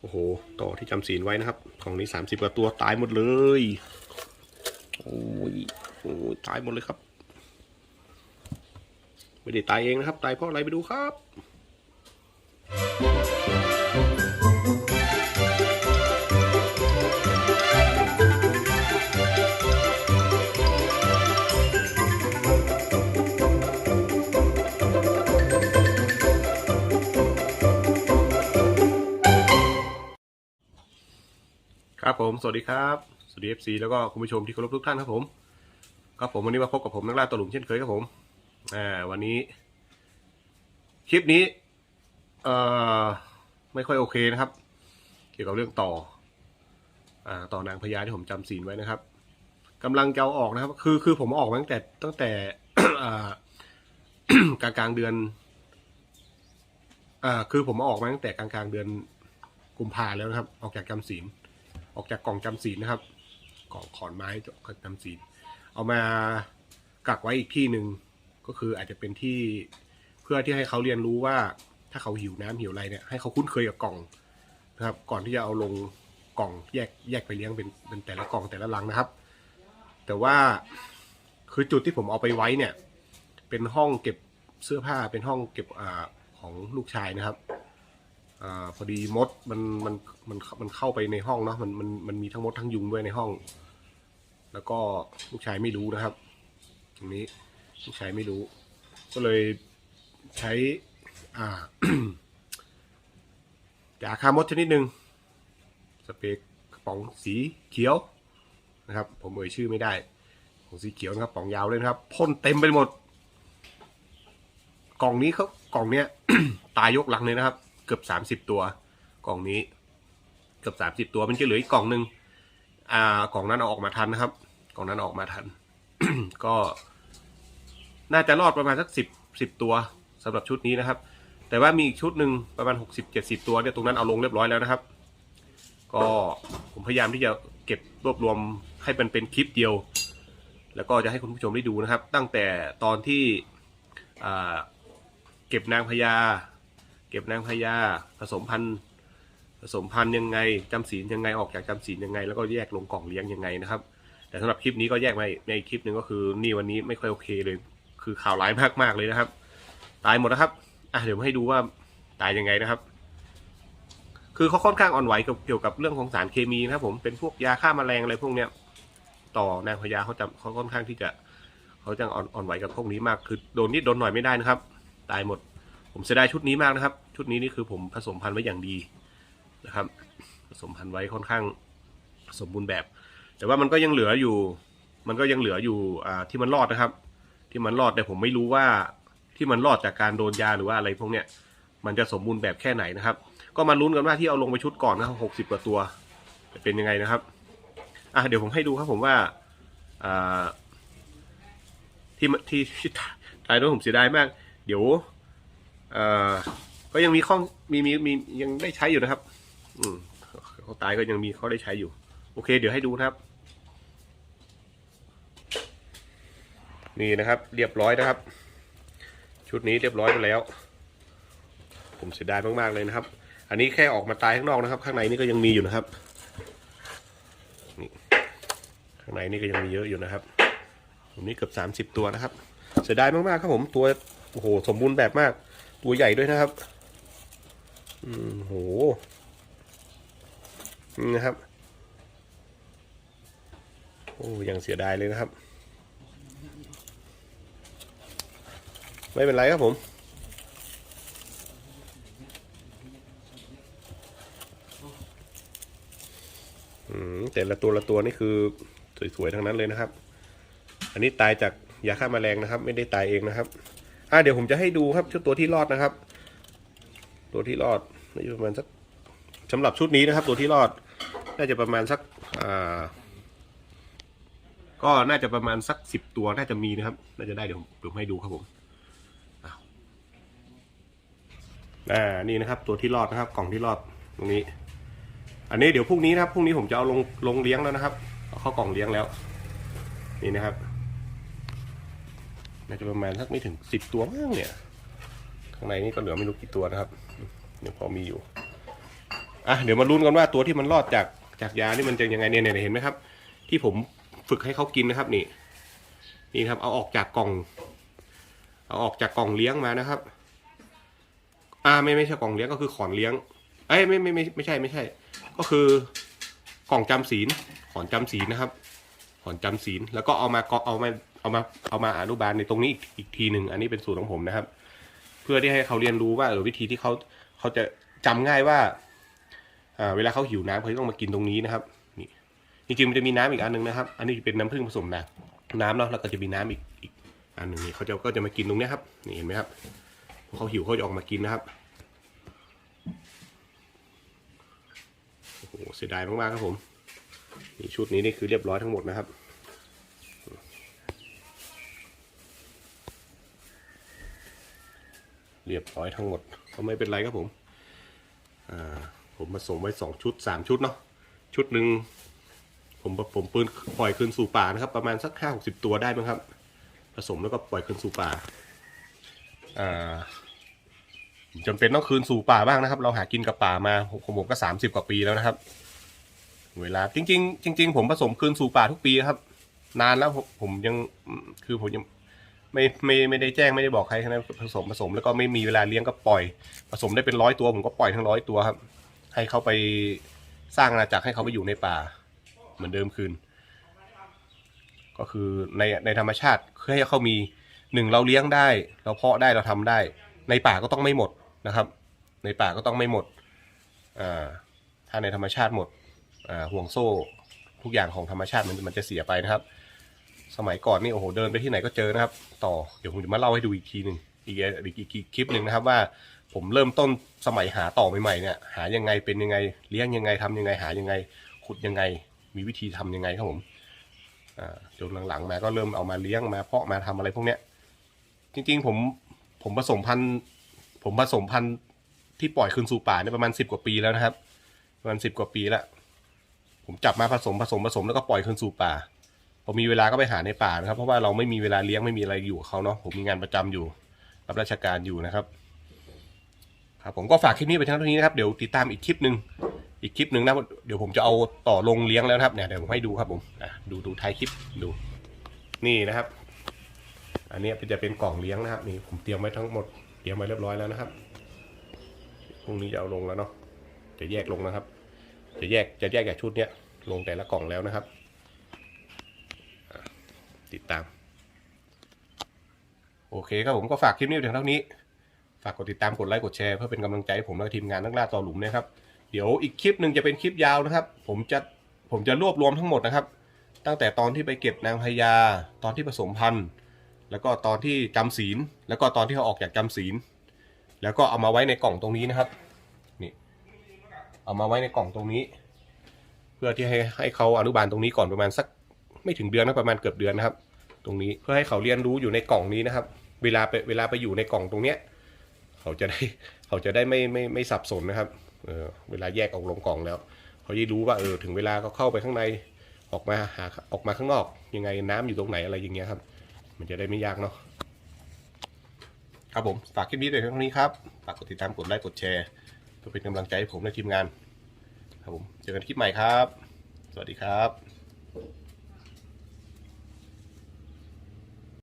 โอ้โห ต่อที่จำศีลไว้นะครับ ของนี้สามสิบกว่าตัวตายหมดเลย โอ้ยโอ้ยตายหมดเลยครับ ไม่ได้ตายเองนะครับ ตายเพราะอะไรไปดูครับ ผม สวัสดีครับ สวัสดี FC แล้วก็คุณผู้ชมที่เคารพทุกท่านครับผม ครับผมวันนี้มาพบกับผมนักล่าตัวหลุมเช่นเคยครับผม อ่าวันนี้ คลิปนี้ เอ่อ ไม่ค่อยโอเคนะครับ เกี่ยวกับเรื่องต่อ อ่า ต่อนางพญาที่ผมจำศีลไว้นะครับกำลังจะเอาออกนะครับ คือคือผมออกมาตั้งแต่ตั้งแต่อ่ากลางกลางเดือน อ่า คือผมออกมาตั้งแต่กลางกลางเดือนกุมภาแล้วนะครับ ออกจากจำศีล ออกจากกล่องจำศีลนะครับ กล่องขอนไม้จากจำศีลเอามากักไว้อีกที่หนึ่งก็คืออาจจะเป็นที่เพื่อที่ให้เขาเรียนรู้ว่าถ้าเขาหิวน้ำหิวอะไรเนี่ยให้เขาคุ้นเคยกับกล่องนะครับก่อนที่จะเอาลงกล่องแยกแยกไปเลี้ยงเป็นเป็นแต่ละกล่องแต่ละลังนะครับ แต่ว่าคือจุดที่ผมเอาไปไว้เนี่ย เป็นห้องเก็บเสื้อผ้าเป็นห้องเก็บอ่าของลูกชายนะครับ อ่าพอดีมดมันมันมันมันเข้าไปในห้องเนาะมันมันมันมีทั้งมดทั้งยุงด้วยในห้อง แล้วก็ลูกชายไม่รู้นะครับ ตรงนี้ลูกชายไม่รู้ ก็เลยใช้อ่ายาฆ่ามดชนิดหนึ่งสเปรย์กระป๋องสีเขียวนะครับ ผมเอ่ยชื่อไม่ได้ของสีเขียวนะครับป๋องยาวเลยนะครับพ่นเต็มไปหมด กล่องนี้เขากล่องเนี้ยตายยกหลังเลยนะครับ เกือบสามสิบตัวกล่องนี้ เกือบสามสิบตัวมันจะเหลืออีกกล่องหนึ่งอ่ากล่องนั้นออกมาทันนะครับ กล่องนั้นออกมาทัน ก็ น่าจะรอดประมาณสักสิบสิบตัวสำหรับชุดนี้นะครับ แต่ว่ามีอีกชุดหนึ่งประมาณหกสิบเจ็ดสิบตัวเนี่ยตรงนั้นเอาลงเรียบร้อยแล้วนะครับ ก็ผมพยายามที่จะเก็บรวบรวมให้มันเป็นคลิปเดียว แล้วก็จะให้คุณผู้ชมได้ดูนะครับ ตั้งแต่ตอนที่เก็บนางพญา ก็บนางพญาผสมพันธุ์ผสมพันธุ์ยังไงจำศีลยังไงออกจากจำศีลยังไง แล้วก็แยกลงกล่องเลี้ยงยังไงนะครับ แต่สำหรับคลิปนี้ก็แยกมาในคลิปหนึ่งก็คือนี่วันนี้ไม่ค่อยโอเคเลย คือข่าวร้ายมากมากเลยนะครับ ตายหมดนะครับอะเดี๋ยวให้ดูว่าตายยังไงนะครับ คือเขาค่อนข้างอ่อนไหวกับเกี่ยวกับเรื่องของสารเคมีนะครับ ผมเป็นพวกยาฆ่าแมลงอะไรพวกเนี้ย ต่อนางพญาเขาจะเขาค่อนข้างที่จะเขาจะอ่อนอ่อนไหวกับพวกนี้มากคือโดนนิดโดนหน่อยไม่ได้นะครับ ตายหมด ผมเสียดายชุดนี้มากนะครับ ชุดนี้นี่คือผมผสมพันธุ์ไว้อย่างดีนะครับ ผสมพันธุ์ไว้ค่อนข้างสมบูรณ์แบบ แต่ว่ามันก็ยังเหลืออยู่ มันก็ยังเหลืออยู่อ่าที่มันรอดนะครับ ที่มันรอดแต่ผมไม่รู้ว่าที่มันรอดจากการโดนยาหรือว่าอะไรพวกเนี้ยมันจะสมบูรณ์แบบแค่ไหนนะครับ ก็มาลุ้นกันว่าที่เอาลงไปชุดก่อนนะครับหกสิบกว่าตัวจะเป็นยังไงนะครับอะเดี๋ยวผมให้ดูครับผมว่าอ่าที่ที่ที่ตายด้วยผมเสียดายมาก เดี๋ยวเอ่อ ก็ยังมีข้องมีมีมียังได้ใช้อยู่นะครับ อืมเขาตายก็ยังมีเขาได้ใช้อยู่ โอเค เดี๋ยวให้ดูนะครับ นี่นะครับ เรียบร้อยนะครับ ชุดนี้เรียบร้อยไปแล้ว ผมเสียดายมากๆเลยนะครับ อันนี้แค่ออกมาตายข้างนอกนะครับ ข้างในนี่ก็ยังมีอยู่นะครับนี่ข้างในนี่ก็ยังมีเยอะอยู่นะครับผมนี่เกือบสามสิบตัวนะครับ เสียดายมากๆครับผมตัวโอ้โหสมบูรณ์แบบมากตัวใหญ่ด้วยนะครับ อืมโหนี่นะครับ โอ้ยังเสียดายเลยนะครับ ไม่เป็นไรครับผมอืมแต่ละตัวละตัวนี่คือสวยๆทั้งนั้นเลยนะครับ อันนี้ตายจากยาฆ่าแมลงนะครับ ไม่ได้ตายเองนะครับ อ่าเดี๋ยวผมจะให้ดูครับชุดตัวที่รอดนะครับ ตัวที่รอด น่าจะประมาณสักสำหรับชุดนี้นะครับ ตัวที่รอดน่าจะประมาณสักก็น่าจะประมาณสักสิบตัวน่าจะมีนะครับ น่าจะได้เดี๋ยวผมเดี๋ยวให้ดูครับผมอ้าวอ่านี่นะครับ ตัวที่รอดนะครับ กล่องที่รอดตรงนี้ อันนี้เดี๋ยวพรุ่งนี้นะครับพรุ่งนี้ผมจะเอาลงลงเลี้ยงแล้วนะครับเอาเข้ากล่องเลี้ยงแล้ว นี่นะครับ น่าจะประมาณสักไม่ถึงสิบตัวมั้งเนี่ยข้างในนี่ก็เหลือไม่รู้กี่ตัวนะครับ ยวพอมีอยู่อะเดี๋ยวมาลุ้นกันว่าตัวที่มันรอดจากจากยานี่มันจะยังไงเนี่ยเห็นไหมครับ ที่ผมฝึกให้เขากินนะครับนี่ นี่ครับ เอาออกจากกล่อง เอาออกจากกล่องเลี้ยงมานะครับ อ่าไม่ไม่ใช่กล่องเลี้ยงก็คือขอนเลี้ยงเอ้ยไม่ไม่ไม่ไม่ใช่ไม่ใช่ ก็คือกล่องจำศีลขอนจำศีลนะครับ ขอนจำศีลแล้วก็เอามาก็เอามาเอามาเอามาอนุบาลในตรงนี้อีกอีกทีหนึ่งอันนี้เป็นสูตรของผมนะครับ เพื่อที่ให้เขาเรียนรู้ว่าเออวิธีที่เขา เขาจะจำง่ายว่าเวลาเขาหิวน้ำเขาต้องมากินตรงนี้นะครับนี่จริงๆมันจะมีน้ำอีกอันหนึงนะครับ อันนี้เป็นน้ำผึ้งผสมน้ำน้ำเนาะแล้วก็จะมีน้ำอีกอีกอันหนึ่งนี่เขาจะก็จะมากินตรงนี้ครับนี่เห็นไหมครับเขาหิวเขาจะออกมากินนะครับโอ้โหเสียดายมากๆครับผมนี่ชุดนี้นี่คือเรียบร้อยทั้งหมดนะครับเรียบร้อยทั้งหมด ก็ไม่เป็นไรครับผมผมผสมไว้สองชุดสามชุดเนาะชุดหนึ่งผมผมปืนปล่อยคืนสู่ป่านะครับ ประมาณสักห้าหกสิบตัวได้มั้งครับ ผสมแล้วก็ปล่อยคืนสู่ป่าอ่าผมจำเป็นต้องคืนสู่ป่าบ้างนะครับ เราหากินกับป่ามาผมผมก็สามสิบกว่าปีแล้วนะครับ เวลาจริง ๆ จริง ๆ ผมผสมคืนสู่ป่าทุกปีครับ นานแล้วผมยังคือผมยัง ไม่ไม่ไม่ได้แจ้งไม่ได้บอกใครนะผสมผสมแล้วก็ไม่มีเวลาเลี้ยงก็ปล่อย ผสมได้เป็นร้อยตัวผมก็ปล่อยทั้งร้อยตัวครับ ให้เขาไปสร้างอาณาจักรให้เขาไปอยู่ในป่า เหมือนเดิมคืน ก็คือในในธรรมชาติเพื่อให้เขามีหนึ่งเราเลี้ยงได้ เราเพาะได้เราทำได้ ในป่าก็ต้องไม่หมดนะครับ ในป่าก็ต้องไม่หมดอ่าถ้าในธรรมชาติหมดอ่าห่วงโซ่ทุกอย่างของธรรมชาติมันมันจะเสียไปนะครับ สมัยก่อนนี่โอ้โหเดินไปที่ไหนก็เจอนะครับ ต่อเดี๋ยวผมจะมาเล่าให้ดูอีกทีหนึ่งอีกอีกอีกคลิปหนึ่งนะครับว่าผมเริ่มต้นสมัยหาต่อใหม่ๆเนี่ยหายังไงเป็นยังไงเลี้ยงยังไงทำยังไงหายังไง ขุดยังไง มีวิธีทำยังไงครับผมอ่าจนหลังๆมาก็เริ่มเอามาเลี้ยงมาเพาะมาทำอะไรพวกเนี้ยจริงๆผมผมผสมพันธุ์ผมผสมพันธุ์ที่ปล่อยคืนสู่ป่าเนี่ยประมาณสิบกว่าปีแล้วนะครับ ประมาณสิบกว่าปีแล้วผมจับมาผสมผสมผสมแล้วก็ปล่อยคืนสู่ป่า พอมีเวลาก็ไปหาในป่านะครับ เพราะว่าเราไม่มีเวลาเลี้ยงไม่มีอะไรอยู่กับเขาเนาะผมมีงานประจำอยู่รับราชการอยู่นะครับ ครับ ผมก็ฝากคลิปนี้ไปเท่านี้นะครับเดี๋ยวติดตามอีกคลิปหนึ่งอีกคลิปหนึ่งนะเดี๋ยวผมจะเอาต่อลงเลี้ยงแล้วนะครับเนี่ยเดี๋ยวผมให้ดูครับผมดูดูท้ายคลิปดูนี่นะครับ อันนี้จะเป็นกล่องเลี้ยงนะครับนี่ผมเตรียมไว้ทั้งหมดเตรียมไว้เรียบร้อยแล้วนะครับพรุ่งนี้จะเอาลงแล้วเนาะจะแยกลงนะครับ จะแยกจะแยกจากชุดเนี้ยลงแต่ละกล่องแล้วนะครับ ติดตาม โอเคครับผมก็ฝากคลิปนี้ไว้เพียงเท่านี้ ฝากกดติดตามกดไลค์กดแชร์เพื่อเป็นกำลังใจให้ผมและทีมงานนักล่าต่อหลุมนะครับ เดี๋ยวอีกคลิปหนึ่งจะเป็นคลิปยาวนะครับ ผมจะผมจะรวบรวมทั้งหมดนะครับ ตั้งแต่ตอนที่ไปเก็บนางพญาตอนที่ผสมพันธุ์ แล้วก็ตอนที่จำศีล แล้วก็ตอนที่เขาออกจากจำศีล แล้วก็เอามาไว้ในกล่องตรงนี้นะครับ นี่ เอามาไว้ในกล่องตรงนี้ เพื่อที่ให้ให้เขาอนุบาลตรงนี้ก่อนประมาณสัก ไม่ถึงเดือนนะประมาณเกือบเดือนนะครับ ตรงนี้เพื่อให้เขาเรียนรู้อยู่ในกล่องนี้นะครับ เวลาไปเวลาไปอยู่ในกล่องตรงเนี้ยเขาจะได้เขาจะได้ไม่ไม่ไม่สับสนนะครับเออเวลาแยกออกลงกล่องแล้วเขาจะรู้ว่าเออถึงเวลาเขาเข้าไปข้างในออกมาหาออกมาข้างนอกยังไงน้ำอยู่ตรงไหนอะไรอย่างเงี้ยครับ มันจะได้ไม่ยากเนาะครับผมฝากคลิปนี้ด้วยเท่านี้ครับฝากกดติดตามกดไลค์กดแชร์เพื่อเป็นกำลังใจให้ผมและทีมงาน ครับผมเจอกันคลิปใหม่ครับ สวัสดีครับ